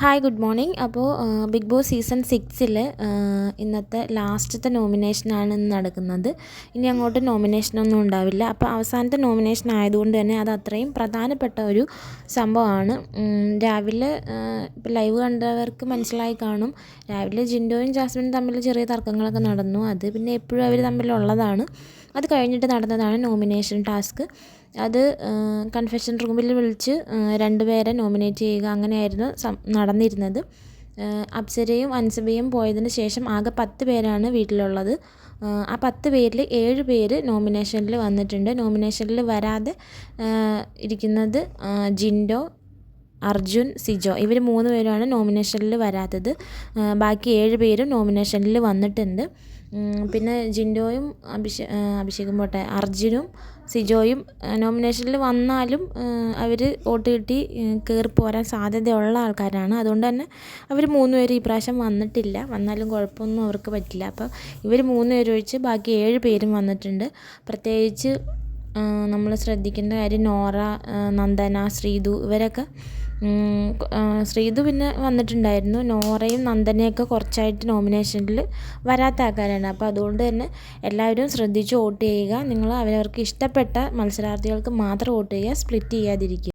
Hi good morning അപ്പോൾ big Boss season സിക്സിൽ ഇന്നത്തെ ലാസ്റ്റത്തെ നോമിനേഷനാണ് ഇന്ന് നടക്കുന്നത്. ഇനി അങ്ങോട്ട് നോമിനേഷനൊന്നും ഉണ്ടാവില്ല. അപ്പോൾ അവസാനത്തെ നോമിനേഷൻ ആയതുകൊണ്ട് തന്നെ അത് അത്രയും പ്രധാനപ്പെട്ട ഒരു സംഭവമാണ്. രാവിലെ ഇപ്പോൾ ലൈവ് കണ്ടവർക്ക് മനസ്സിലായി കാണും. രാവിലെ ജിൻഡോയും ജാസ്മിനും തമ്മിൽ ചെറിയ തർക്കങ്ങളൊക്കെ നടന്നു. അത് പിന്നെ എപ്പോഴും അവർ തമ്മിലുള്ളതാണ്. അത് കഴിഞ്ഞിട്ട് നടന്നതാണ് നോമിനേഷൻ ടാസ്ക് അത് കൺഫെഷൻ റൂമിൽ വിളിച്ച് രണ്ട് പേരെ നോമിനേറ്റ് ചെയ്യുക അങ്ങനെയായിരുന്നു നടന്നിരുന്നത്. അപ്സരയും അൻസബയും പോയതിന് ശേഷം ആകെ പത്ത് പേരാണ് വീട്ടിലുള്ളത്. ആ പത്ത് പേരിൽ ഏഴ് പേര് നോമിനേഷനിൽ വന്നിട്ടുണ്ട്. നോമിനേഷനിൽ വരാതെ ഇരിക്കുന്നത് ജിൻഡോ അർജുൻ സിജോ ഇവർ മൂന്ന് പേരുമാണ് നോമിനേഷനിൽ വരാത്തത്. ബാക്കി ഏഴ് പേരും നോമിനേഷനിൽ വന്നിട്ടുണ്ട്. പിന്നെ ജിൻഡോയും അഭിഷേ അഭിഷേകും പോട്ടെ അർജുനും സിജോയും നോമിനേഷനിൽ വന്നാലും അവർ വോട്ട് കിട്ടി കയറി പോരാൻ സാധ്യതയുള്ള ആൾക്കാരാണ്. അതുകൊണ്ട് തന്നെ അവർ മൂന്ന് പേര് ഈ പ്രാവശ്യം വന്നിട്ടില്ല. വന്നാലും കുഴപ്പമൊന്നും അവർക്ക് പറ്റില്ല. അപ്പോൾ ഇവർ മൂന്ന് പേര് ഒഴിച്ച് ബാക്കി ഏഴ് പേരും വന്നിട്ടുണ്ട്. പ്രത്യേകിച്ച് നമ്മൾ ശ്രദ്ധിക്കേണ്ട കാര്യം നോറ നന്ദന ശ്രീതു ഇവരൊക്കെ ശ്രീതു പിന്നെ വന്നിട്ടുണ്ടായിരുന്നു. നോറയും നന്ദനയൊക്കെ കുറച്ചായിട്ട് നോമിനേഷനിൽ വരാത്ത ആൾക്കാരാണ്. അപ്പോൾ അതുകൊണ്ട് തന്നെ എല്ലാവരും ശ്രദ്ധിച്ച് വോട്ട് ചെയ്യുക. നിങ്ങൾ അവരവർക്ക് ഇഷ്ടപ്പെട്ട മത്സരാർത്ഥികൾക്ക് മാത്രം വോട്ട് ചെയ്യുക. സ്പ്ലിറ്റ് ചെയ്യാതിരിക്കുക.